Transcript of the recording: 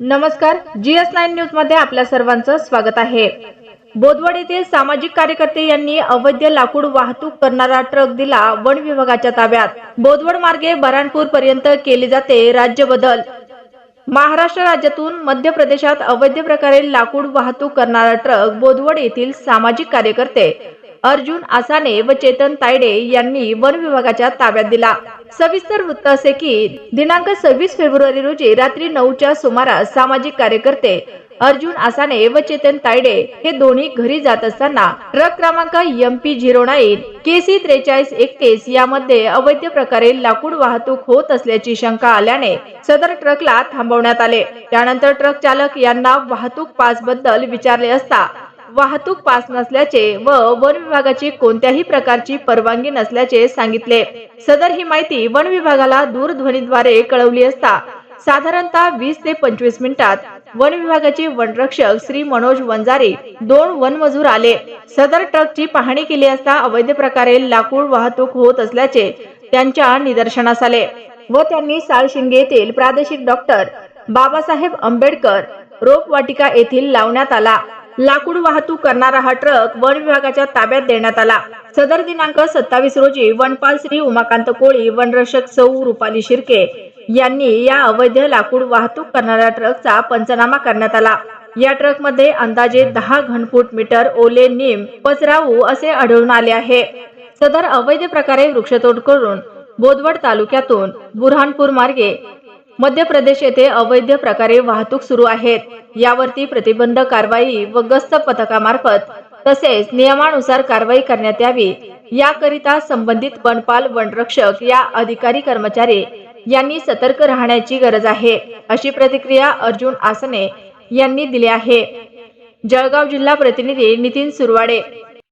नमस्कार G S nine न्यूजमध्ये आपल्या सर्वांचं स्वागत आहे. बोदवड येथील सामाजिक कार्यकर्ते यांनी अवैध लाकूड वाहतूक करणारा ट्रक दिला वन विभागाच्या ताब्यात. बोदवड मार्गे बराणपूर पर्यंत केले जाते राज्य बदल. महाराष्ट्र राज्यातून मध्य प्रदेशात अवैध प्रकारे लाकूड वाहतूक करणारा ट्रक बोदवड येथील सामाजिक कार्यकर्ते अर्जुन आसाने व चेतन तायडे यांनी वन विभागाच्या ताब्यात दिला. सविस्तर वृत्त असे की दिनांक सव्वीस फेब्रुवारी रोजी रात्री नऊच्या सुमारास सामाजिक कार्यकर्ते अर्जुन आसाने व चेतन तायडे हे दोन्ही घरी जात असताना ट्रक क्रमांक M P zero nine K C त्रेचाळीस एकतीस यामध्ये अवैध प्रकारे लाकूड वाहतूक होत असल्याची शंका आल्याने सदर ट्रकला थांबवण्यात आले. त्यानंतर ट्रक चालक यांना वाहतूक पासबद्दल विचारले असता वाहतूक पास नसल्याचे व वन विभागाची कोणत्याही प्रकारची परवानगी नसल्याचे सांगितले. सदर ही माहिती वन विभागाला दूरध्वनीद्वारे कळवली असता साधारणतः वीस ते पंचवीस मिनिटात वन विभागाचे वनरक्षक श्री मनोज वंजारे दोन वनमजूर आले. सदर ट्रकची पाहणी केली असता अवैध प्रकारे लाकूड वाहतूक होत असल्याचे त्यांच्या निदर्शनास आले व त्यांनी साळशिंगे येथील प्रादेशिक डॉक्टर बाबासाहेब आंबेडकर रोपवाटिका येथील लावण्यात आला. लाकूड वाहतूक करणारा हा ट्रक वन विभागाच्या ताब्यात देण्यात आला. सदर दिनांक सत्तावीस रोजी वनपाल श्री उमाकांत कोळी वनरक्षक सौ रुपाली शिर्के यांनी या अवैध लाकूड वाहतूक करणाऱ्या ट्रकचा पंचनामा करण्यात आला. या ट्रकमध्ये अंदाजे दहा घनफूट मीटर ओले नीम पचरावू असे आढळून आले आहे. सदर अवैध प्रकारे वृक्षतोड करून बोदवड तालुक्यातून बुरहानपूर मार्गे मध्य प्रदेश येथे अवैध प्रकारे वाहतूक सुरू आहेत. यावरती प्रतिबंध कारवाई व गस्त पथकामार्फत तसेच नियमानुसार कारवाई करण्यात यावी. याकरिता संबंधित वनपाल वनरक्षक या अधिकारी कर्मचारी यांनी सतर्क राहण्याची गरज आहे अशी प्रतिक्रिया अर्जुन आसने यांनी दिली आहे. जळगाव जिल्हा प्रतिनिधी नितीन सुरवाडे